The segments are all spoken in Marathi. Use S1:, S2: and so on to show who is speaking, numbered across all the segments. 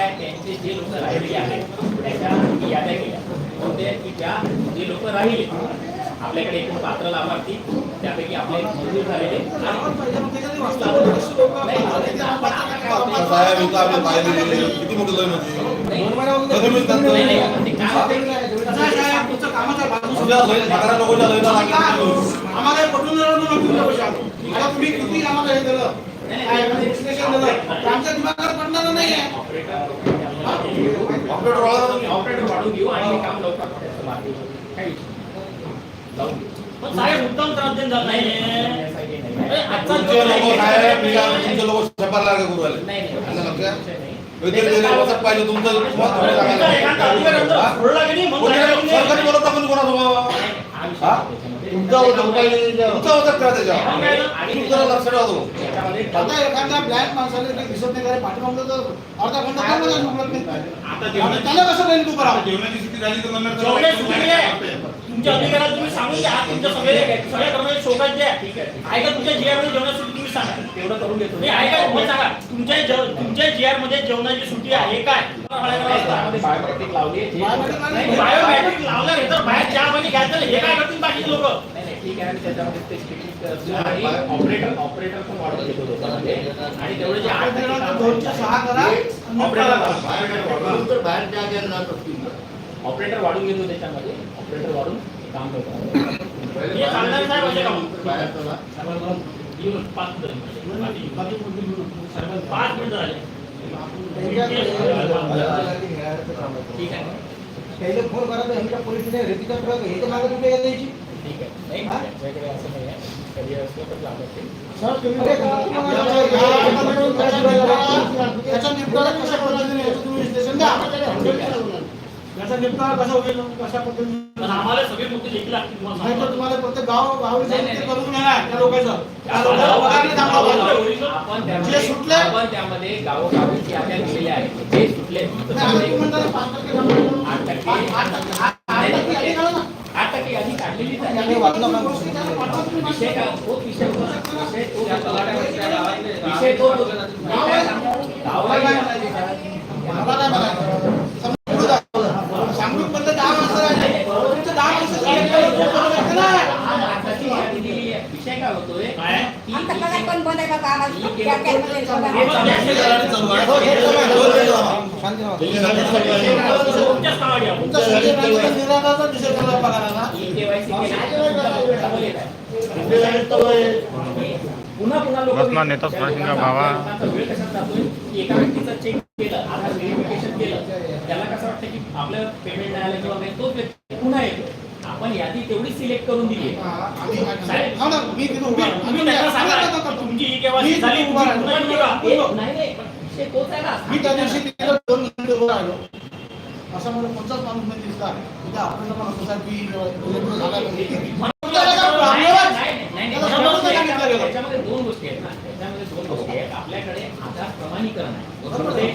S1: काय त्यांचे जे लोक राहिलेले आहेत त्याच्या याद्या केल्या. कोणत्या की त्या जे लोक राहिले आपल्याकडे एकूण पात्र लाभार्थी त्यापैकी आपले मंजूर झालेले
S2: किती
S3: आम्हाला तुम्ही किती आम्हाला हे दिलं काय म्हणजे विश्लेषण दिलं ते आमच्या दिमागात पडणार नाही आहे
S2: ऑपरेटर वाला
S1: ऑपरेटर वाढून घेऊ आणि हे काम लवकर करायचं बाकी काही विषय नाही. लावून घेऊ.
S4: पण साहेब उत्तम त्रास झाला नाही
S1: यासाठी नाही.
S4: अरे, आजचा
S2: तुमचे लोक साहेब मी काय- तुमचे लोक शंभर लाख करू राहिले
S1: नाही, नाही.
S2: असं लक्षात पाहिजे तुमचं. सरकारी बोलत आपण कोणाचं. तुमचा होतं तुमचा होतं का लक्ष ठेवा
S3: आता एखादा ब्लॅक माणसाला ते दिसत नाही करे पाठीमागलं तर अर्धा घंटा काय नाही आता त्याला कसं नाही तू करा
S5: जेवणाची सुट्टी झाली तर म्हणणार
S4: तुमच्या अधिकाऱ्याला तुम्ही सांगून द्या तुमच्या सगळे सगळ्या कर्मचारी शोकात द्या
S1: ठीक आहे.
S4: आहे. का तुमच्या जीआर मध्ये जेवणाची सुट्टी तुम्ही सांगा.
S1: तेवढं करून घेतो
S4: नाही आहे का तुम्ही सांगा. तुमच्या जेव- तुमच्या जीआर मध्ये जेवणाची सुट्टी आहे काय?
S1: बायोमेट्रिक लावली आहे.
S3: बायोमेट्रिक लावली
S1: नाही,
S4: बायोमॅट्रिक लावलं हे तर बाहेर चहा पाणी घ्यायचं हे काय करतील बाकीचे लोक?
S1: नाही, नाही, ठीक आहे. आणि त्याच्यामध्ये ते स्टिकिंग आणि ऑपरेटर ऑपरेटर पण वाढवून घेतो त्याच्यामध्ये आणि तेवढे जे आठ
S3: आठ
S1: टक्के
S3: जणांना
S1: काम
S3: दोनच्या सहा करा.
S1: ऑपरेटर
S3: ऑपरेटर
S1: ऑपरेटर वाढून घेतो त्याच्यामध्ये. ऑपरेटर वाढून काम करतो
S4: हे चालणार साहेब असे काम येऊन पाच मिनिटं. पाच मिनिटं झाले
S1: ठीक आहे
S3: पहिले फोन पोलिसने रेतीचा ट्रक हे तर द्यायची
S1: ठीक आहे नाही
S3: हा?
S1: असं नाही आहे कधी असलं तर लागत ते
S3: सर तुम्ही त्याचा निपटारा कशा पद्धतीने याचं तुम्ही विश्लेषण द्या याचा निपटारा कसा होईल कशा पद्धतीने
S4: आम्हाला सगळे मुद्दे लेखी लागतील तुम्हाला
S3: नाही तर
S4: सांगतो.
S3: तुम्हाला प्रत्येक गाव गावी
S1: नाही, नाही.
S3: करून घेणार त्या लोकांचं त्या लोकांना पगार नाही थांबवा पाहिजे.
S1: आपण
S3: जे
S1: त्यामध्ये
S3: सुटले
S1: आपण त्यामध्ये गावोगावी जे आहेत सुटले
S3: नाही, आता तुम्ही म्हणता ना पाच टक्के थांबवा.
S1: आठ टक्के
S3: आठ- आठ टक्के- आठ- आठ टक्के यादी काढा ना.
S1: आठ टक्के यादी काढलेलीच
S3: यादी
S1: आहे
S3: वाचला का?
S1: विषय का तोच विषय होता. विषय तोच होता. विषय तोच होता. मी काय सांगतो? गावाला
S3: मला काय म्हणायचं? समजून जा. सांगून बंद दहा माणसं राहिले. तुमचे दहा माणसं select करून बोलवलं लागतं ना.
S1: दहा माणसाची यादी दिलेली आहे. विषय काय? होतोय
S6: आता आहे. का
S1: ही
S6: त्या
S4: हे
S6: बघा.
S4: जास्त.
S3: हो, हे दोन. शांती राहा.
S4: तुमच्याच नावावर घ्या.
S3: तुमचा संजय गांधीचा निराधारचा.
S1: ही. येत. पुन्हा पुन्हा लोक
S7: बसना नेता भावा.
S1: वेळ कशात जातोय? की एका व्यक्तीचं चेक केलं आधार व्हेरिफिकेशन केलं. त्याला कसं वाटतं की आपलं पेमेंट नाही आलं किंवा नाही तोच व्यक्ती पुन्हा येतो आपण यादी तेवढी सिलेक्ट करून दिली आहे.
S3: हा, हा ना, मी तिथं उभा आहे.
S4: तुम्ही त्यांना सांगा तुमची ही केवायसी
S3: मी
S4: झाली
S3: उभा राहिलो.
S4: तुम्ही निघा.
S1: हे नाही नाही पण विषय तोच आहे ना
S3: मी त्या दिवशी दोन घंटे उभा राहिलो असं मला कोणताच माणूस नाही दिसला तिथे आपल्याला पण असं साहेब की इलेक्ट्रिक झाला पाहिजे. त्याला काय problem आहे?
S1: नाही, नाही, नाही.
S3: त्याला समजून सांगितलं गेलं.
S1: त्याच्यामध्ये दोन गोष्टी आहेत ना त्याच्यामध्ये दोन गोष्टी आहेत आपल्याकडे आधार प्रमाणीकरण आहे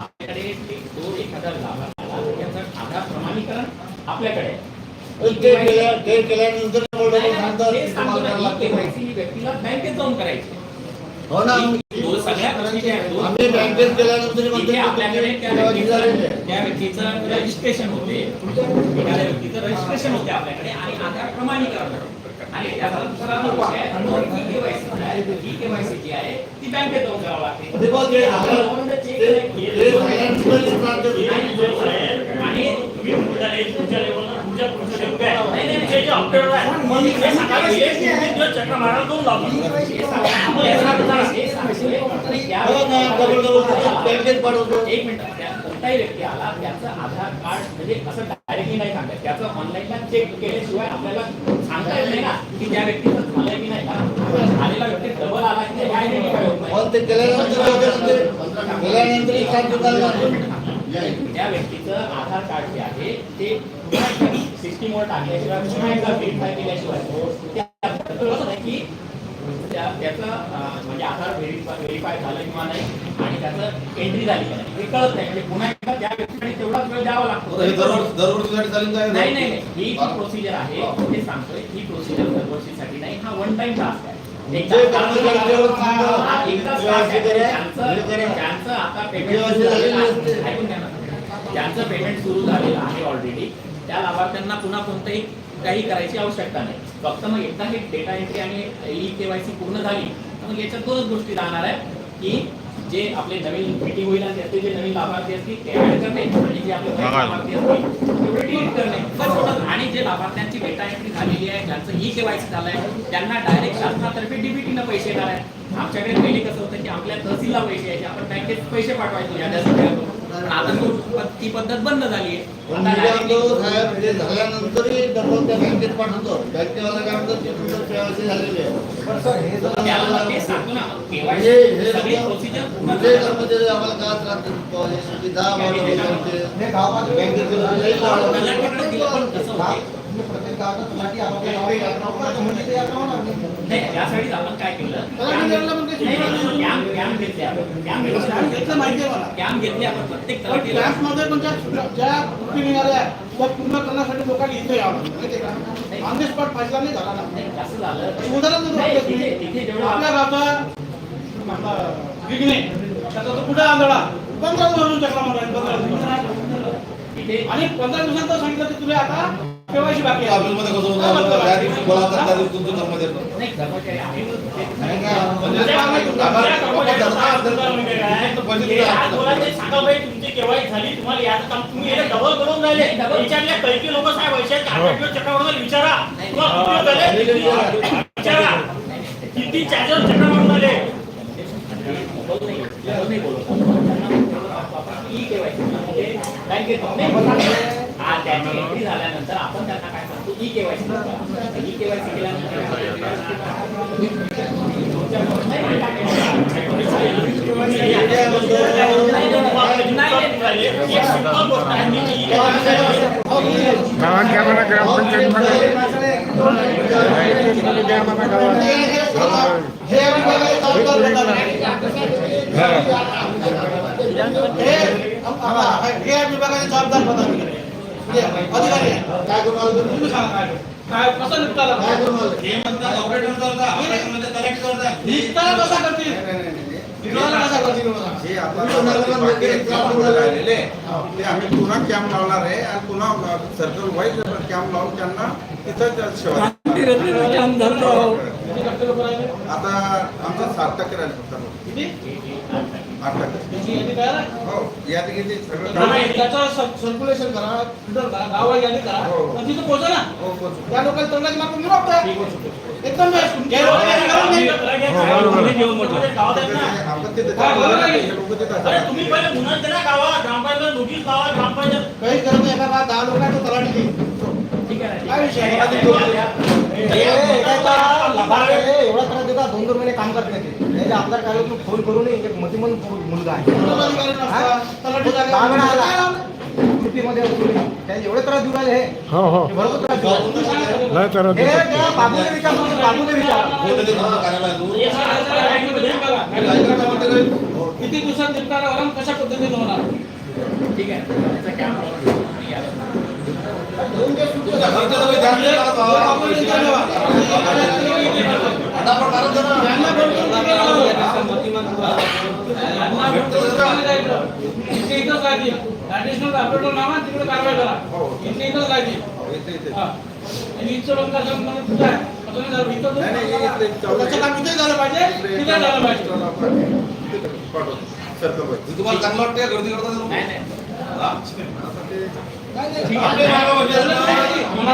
S1: आपल्याकडे एक जो एखादा लाभार्थी आला तर त्याचं आधार प्रमाणीकरण आपल्याकडे आहे.
S2: ते केल्या- ते केल्यानंतर
S1: बँकेत जाऊन करायची.
S2: हो ना. आम्ही बँकेत
S1: इथे आपल्याकडे त्या व्यक्तीचं रजिस्ट्रेशन होते. एखाद्या व्यक्तीचं रजिस्ट्रेशन होते आपल्याकडे आणि आधार प्रमाणीकरण. आणि आहे, जी आहे ती बँकेत जाऊन करावं लागते.
S4: आणि जो साहेब, आणि तुम्ही तुमच्या लेवल- तुमच्या लेवलला तुमच्या पुढचं लेवल काय? आहे, मग चक्र मारायला दोन
S1: एक मिनिट. त्या कोणताही व्यक्ती आला त्याचं आधार कार्ड म्हणजे असं डायरेक्टली नाही सांगत. त्याचं ऑनलाईनला चेक केल्याशिवाय आपल्याला सांगता येत नाही ना की त्या व्यक्तीचं झालंय की नाही. का आलेला व्यक्ती डबल आला की ते
S2: केल्यानंतर केल्यानंतर केल्यानंतर
S1: त्या व्यक्तीचं आधार कार्ड जे आहे ते पुन्हा एकदा व्हेरीफाय केल्याशिवाय. त्या कसं नाही की त्याचं म्हणजे आधार व्हेरीफाय व्हेरीफाय झालं किंवा नाही आणि त्याचं एंट्री झाली की नाही हे कळत नाही. म्हणजे पुन्हा एकदा त्या व्यक्तीकडे तेवढाच वेळ द्यावा लागतो.
S2: हे
S1: नाही नाही ही जी प्रोसिजर आहे ते सांगतोय ही प्रोसिजर दरवर्षीसाठी नाही हा वन टाइम टास्क आहे. एकदा
S5: जे
S1: काम
S5: कर्मचारी
S1: झाल्यावर
S5: समजा
S1: एकदा start
S5: असे
S1: आहे.
S5: करा,
S1: ज्यांचं
S5: करा.
S1: ज्यांचं आता पेमेंट
S5: असे झालेले असते.
S1: ऐकून घ्या ना. ज्यांचं पेमेंट सुरू झालेलं आहे ऑलरेडी त्या लाभार्थ्यांना पुन्हा कोणतंही काही करायची आवश्यकता नाही. फक्त मग एकदा हे डेटा एंट्री आणि ई केवायसी पूर्ण झाली तर मग याच्यात दोनच गोष्टी राहणार आहे की जे आपले नवीन मीटिंग होईल आणि त्यातले जे नवीन लाभार्थी असतील ते ऍड करणे आणि जे आपले लाभार्थी असतील तेवढे डिलीट करणे. बस एवढंच. आणि जे लाभार्थ्यांची डेटा एंट्री झालेली आहे ज्यांचं ई केवायसी झालंय त्यांना डायरेक्ट शासनातर्फे डीबीटीनं पैसे येणार आहे आमच्याकडे पहिले कसं होतं की आपल्या तहसीलला पैसे यायचे आपण बँकेत पैसे पाठवायचो पण आता तो ती पद्धत बंद झाली आहे.
S5: झाल्यानंतरही डबल त्या बँकेत पाठवतो. बँकेवाला काय तुमचं केवायसी झालेली आहे. म्हणजे हे म्हणजे कर्मचारी आम्हाला का त्रास दहा बँकेत
S1: नाही आपण काय केलं. कॅम्प कॅम्प घेतले आपण. कॅम्प
S3: कॅम्प घेतलं माहिती आहे मला.
S1: कॅम्प घेतले आपण प्रत्येक
S3: पण
S1: तलाठीला
S3: कॅम्पमध्ये पण ज्या ज्या कृती निघाल्या त्या पूर्ण करण्यासाठी लोकांनी इथे यावं माहिती का? ऑन द स्पॉट फायदा नाही झाला ना.
S1: कसं झालं.
S3: उदाहरण देतो. आपल्या गावचा गिगणे त्याचा तो कुठे आंधळा? पंधरा मारला पंधरा आणि पंधरा दिवसांत सांगितलं की तुला आता केवायसी बाकी आहे.
S2: ऑफिसमध्ये कसं होतं. त्या दिवशी बोला तर त्या दिवशी तुमचं कर्मचारी येतात.
S1: नाही कर्मचारी आहे.
S5: नाही का?
S2: म्हणजे
S4: त्या
S2: आम्ही-
S4: त्या कर्मचाऱ्याचा काय मुद्दा म्हणजे काय?
S2: पैसे
S4: हे
S2: दिले
S4: आज
S2: आपण.
S4: बोला ते सांगा बाई तुमची केवायसी झाली तुम्हाला याचं काम तुम्ही याला डबल करून राहिले
S1: डबल.
S4: विचारल्या पैकी लोक साहेब पैसे चक्रावर विचारा तुम्हाला किती झाले? किती? विचारा किती चार्जर चक्र मारून आले
S1: बोल नाही बोल नाही बोलत ई केवायसी म्हणजे बँकेत नाही. हा त्याची एंट्री झाल्यानंतर आपण त्यांना काय सांगतो ई केवायसी ई केवायसी
S3: विभागाचे जबाबदार होतात. अधिकारी.
S5: काय करून आलं तुम्ही?
S3: सांगा काय कसं
S5: काय करून आलं?
S7: आम्ही पुन्हा कॅम्प लावणार आहे आणि पुन्हा सर्कल वाईज कॅम्प लावून त्यांना तिथं? आता आमचं सात टक्के राहिले फक्त
S3: सर्क्युलेशन करा फिल्टर करा गावाला यादी करा
S7: हो.
S3: तिथं पोहोचा ना
S7: हो.
S3: त्या लोकांना मार्क तुम्ही एकदम.
S4: हे ना.
S3: हा,
S4: पहिले मुनात द्या गावात ग्रामपंचायत नोटीस लावा ग्रामपंचायत
S3: काही करत नाही एका दहा लोक आहे तो तलाठी
S8: एवढा त्रास देतात दोन दोन महिने काम करत नाही आमदार कार्यालयातून फोन करून एक मतिमंद मुलगा आहे
S3: पूर्ण
S8: एवढे त्रास देऊ राहिले हे
S6: हो हो
S8: भरपूर त्रास देऊ राहिले. बाबूने विचार बाबूने विचार
S3: किती दिवसात निपटारा कशा पद्धतीने होणार?
S1: ठीक आहे. त्याचा कॅम्प या.
S2: तुमच्या घरचं सगळं ध्यान देत राहा बाबा.
S3: आपण विचार ठेवा.
S2: आता आपण कारण जरा-
S3: त्यांना बोलतो ना की त्यांना बोलतो ना जायचं. इथे इथंच राहतील ऍडिशनल अपडेट नावा तिकडे कारवाई करा इथे इथंच राहतील
S7: हो, इथे इथे
S3: हा. आणि इथचं बंद करणं म्हणजे तुझं आहे. असं नाही झालं. इथं
S7: नाही, नाही, इथे चालू आहे.
S3: त्याचं काम इथे झालं पाहिजे तिथे झालं पाहिजे
S7: चला आपण तिथे पाठवतो सर्कल वाईज
S2: तुम्हाला चांगलं वाटतं का गर्दी करतात लोक?
S1: नाही नाही
S2: हा?
S1: ठीक
S2: आपले
S1: आहे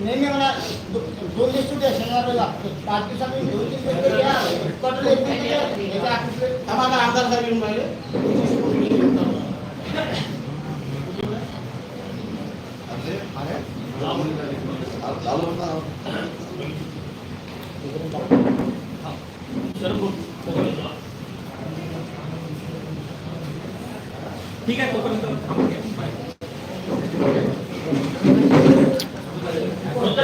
S8: नेहमी मला दोन दिवस सुट्टी आहे शनिवारला पाच दिवसात दोन तीन दिवस घ्या.
S3: आम्हाला आमदार साहेब येऊन राहिले
S2: चालू
S3: ठीक आहे तोपर्यंत थांबून घ्या. चेअर चेअर आहे तेवढं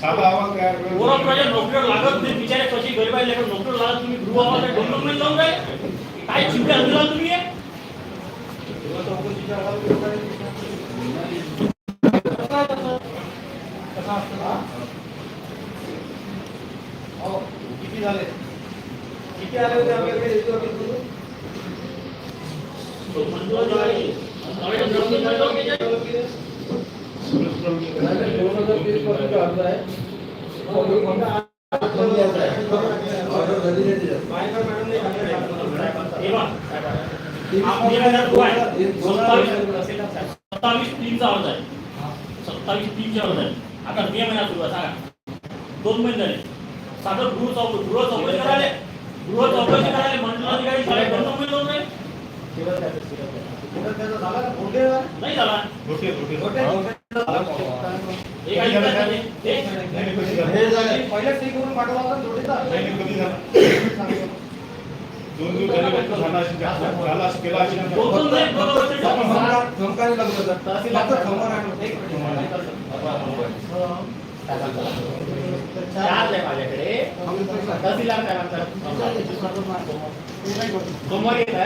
S9: साधा तयार
S4: नोकरीवर लागत नाही. बिचारे कशी गरीब आहे लेकरं नोकरीवर लागत तुम्ही गृह आवाज दोन दोन महिने जाऊन राहिले. काय चिंता आणला तुम्ही हे?
S8: हो, किती झाले किती आले होते आपल्याकडे इथे होते तुम्ही?
S4: हे बघ. आपली काय झालं? आहे. सत्तावीस तीनचा अर्ज आहे सत्तावीस तीनचा अर्ज आहे आता मे महिना सुरू आहे सांगा दोन महिने झाले साधं गृह चौक गृह चौकशी करायला गृह चौकशी करायला
S8: झाला?
S4: नाही. हे काही नाही. हे?
S5: हे?
S9: दोन दिवस झाले फक्त झाला असेल? झाला असेल, केला असेल ना?
S4: दोन दोन नाही, दोन दोन नाही.
S1: धमकाने लागत होता फक्त खबर आहे.
S3: चार्ज आहे माझ्याकडे तहसीलदार साहेबांचा. सोमवारी येत आहे.